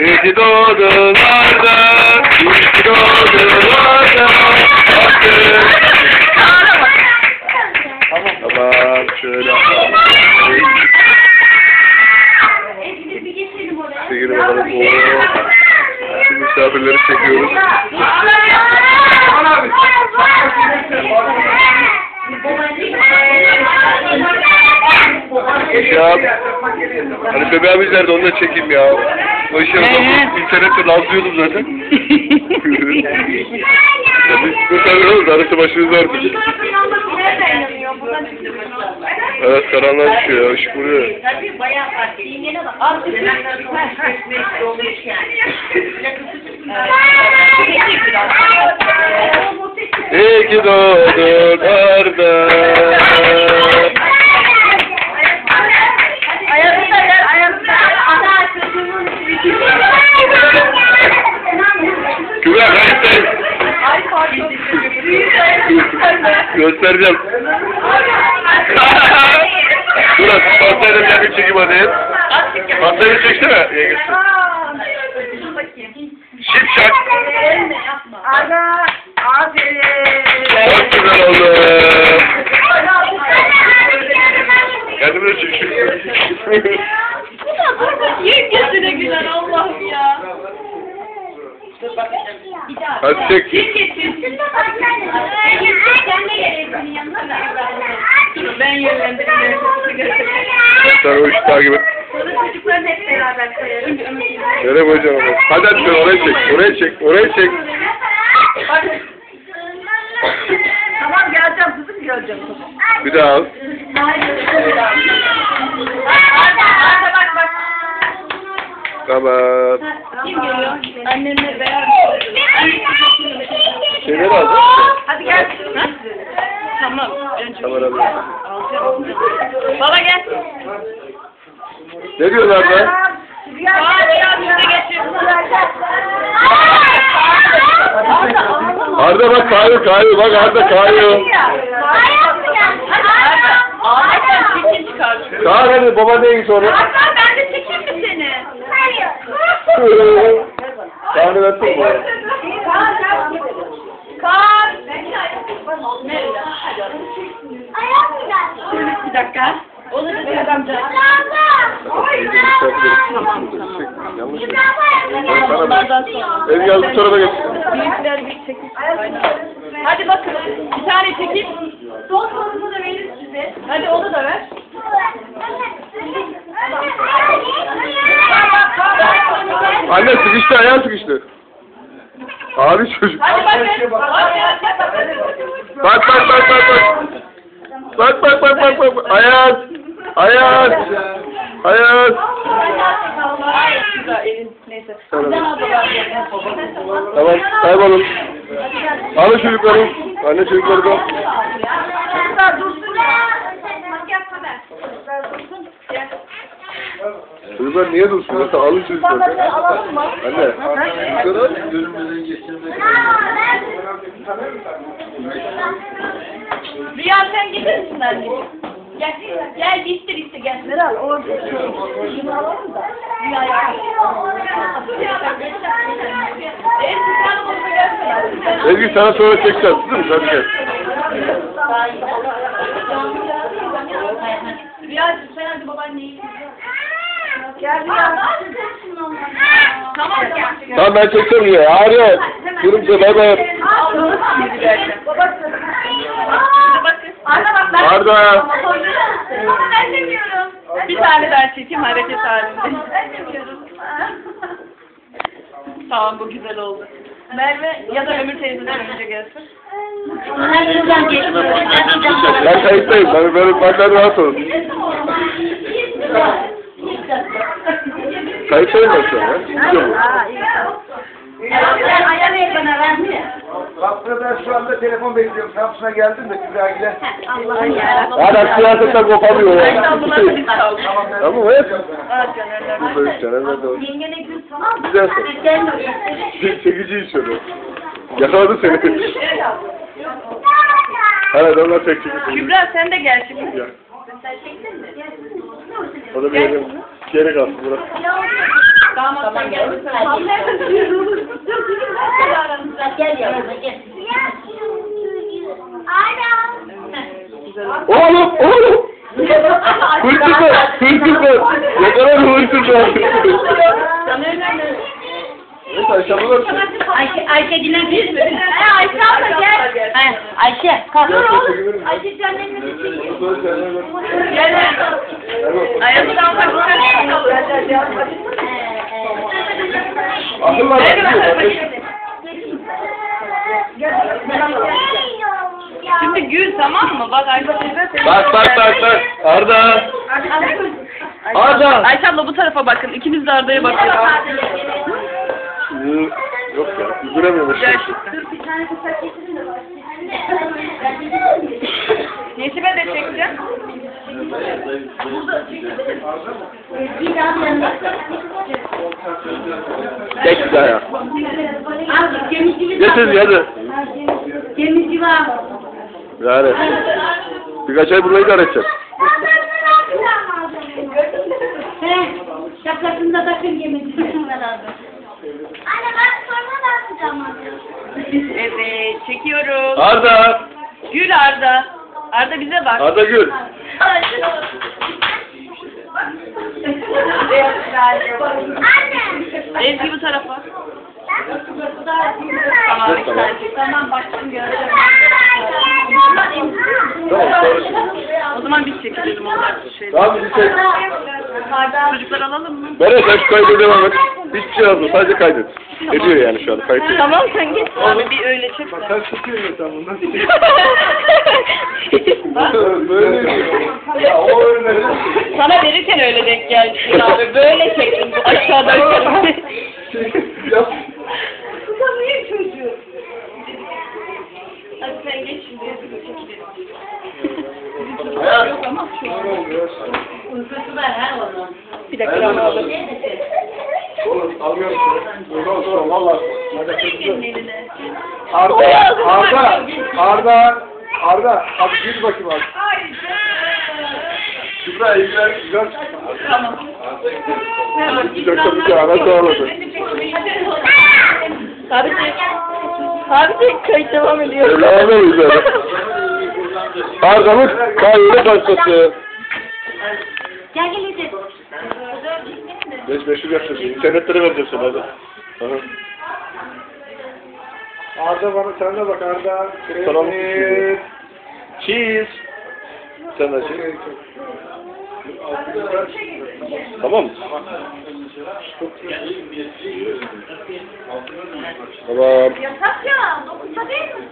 İyi ki doğdun Arda. İyi ki doğdun Arda. Aferin. Tamam şöyle. Sevgili bakalım. Şimdi misafirleri çekiyoruz. Ya. Hani bebeğimiz nerede onu da çekeyim ya. O işe internette lazlıyordum zaten. ya biz kurtarıyoruz arası başımız var. Evet karanlığa düşüyor ya ışık vuruyor. Tabii bayağı farklı. Yengene bak. Artık olmuş yani. İyi ki doğdun Arda. Ay pardon. Göstereceğim. Dur pastayla bir çekim hadi. Pastayı çeksene. Yengesi. Şipşak. Hadi çek. Kim getirsin? Sen de gelesin yanına da. Ben yönlendireyim. Sen o işi takip et. Çocukların hep beraber koyarım. Nereye koyacağım onu? Hadi hadi sen oraya çek. Oraya çek. Oraya çek. Tamam geleceğim kızım geleceğim kızım. Bir daha al. Bak bak. Tamam. Kim geliyor? Annemle beraber. Şeyleri al. Hadi gel. Tamam. Kameralı. Baba gel. Ne diyorlar önce geçiyor. Arda bak kayıyor kayıyor. Bak Arda kayıyor. Daha hadi baba neyin sonra? Hatta ben de çekeyim mi seni? Daha ne versin bu? Bir dakika. Onu da bir adamca. Yanlış mı? Ben sana bak. Ezgi al bu tarafa geç. Büyükler bir çekin. Hadi bakın. Bir tane çekin. Son sorumu da verir size. Hadi onu da ver. Anne sıkıştı ayağı sıkıştı. Abi çocuk. Hadi bakın. Bak bak bak bak bak. Bak bak bak bak bak. bak. Ayaz. Ayaz. Ayaz. Tamam. Tamam kaybolun. Alın çocukları. Anne çocukları da. Çocuklar niye dursun? Alın çocukları. Anne. Çocukları al. Rüya sen gelir misin anneciğim? Gel, gel gittir işte gel. Meral orada şunu alalım da. Rüya'ya. Ezgi sen sana sonra çekeceğiz. Değil mi? Hadi gel. Rüyacığım sen hadi babaanneyi. Gel Rüya. Tamam ben çekeceğim ya. Ağrıyor. Yürüm size bay bay. Babası. bakın. Arda bak ben. Arda. Ben demiyorum. Bir tane daha çekeyim hareket halinde. Ben demiyorum. Tamam bu güzel oldu. Merve ya da Ömür teyzeden önce gelsin. Ben kayıttayım. Ben böyle benden rahat olun. Kayıttayım ben şu an ya. Gidiyor mu? Ayağını ekrana verdi. Aslında ben şu anda telefon bekliyorum. Samsun'a geldim de Kübra'yla. Allah'ın yarabbim. Hala siyasetten kopamıyor ya. İstanbul'a biz kaldık. Ama hep. Ah Canerler. De var. Yengene gül tamam? Güzel sen. Gelme. Çekici iş onu. Yakaladı seni. Evet onlar çekecek. Kübra sen de gel şimdi. Gel. O da bir yere, bir yere kalsın bırak. Damattan geldi. Gel yavrum gel. Oğlum oğlum. Hırsızlar, hırsızlar. Yakalar hırsızlar. Neyse aşağıdalar. Ayşe, Ayşe dinle bir mi? He Ayşe abla gel. He Ayşe kalk. Dur oğlum. Ayşe canım Gel. Ayağını almak Akıllar bakıyor. Şimdi gül tamam mı? Bak Ayşe. Bak bak bak bak. Arda. Arda. Ayşe abla bu tarafa bakın. İkimiz de Arda'ya bakıyoruz. Hı, Yok ya. Üzülemiyormuş. Gerçekten. Nesibe de çekeceğim. Tek güzel ya. Gemizci Getir hadi. Gemizci var. Yani. Birkaç ay burayı idare edeceğiz. He, şapkasını da takın gemizci. Anne ben sorma da atacağım. Evet çekiyoruz. Arda. Gül Arda. Arda bize bak. Arda Gül. Anne. Ezgi bu tarafa. Tamam. Tamam. Tamam baktım gördüm. Tamam. O zaman biz çekelim onlar şey. Tamam bir şey. Çocuklar alalım mı? Berat sen şu kaydı devam et. Hiçbir şey yazma sadece kaydet. Ediyor yani şu an kayıt. Tamam sen git. Abi bir öyle çek de. Sen tutuyorsun sen bundan. Böyle diyor. Ya o öyle. Sana verirken öyle denk geldi. Abi böyle çektim bu aşağıdan. Yap. Sen geç şimdi. Yok ama şu an. Uykusu var ha onun. Bir dakika ama alırım. Oğlum almıyorum. Oradan sonra valla. Arda, Arda, Arda, Arda. Hadi gir bakayım abi. Kübra ilgilen. Güzel. Tamam. Çok tabii ki ara sağladı. Abi. Abi çek kayıt devam ediyor. Evlenme güzel. Arda'mız kaydı başlattı. Gel gel hadi. Beş meşhur yapacağız. İnternetlere vereceğim sana hadi. Arda bana sen de bak Arda. Tamam. Cheese. Sen de cheese. Tamam mı? Tamam. Yasak ya. Dokunma değil mi?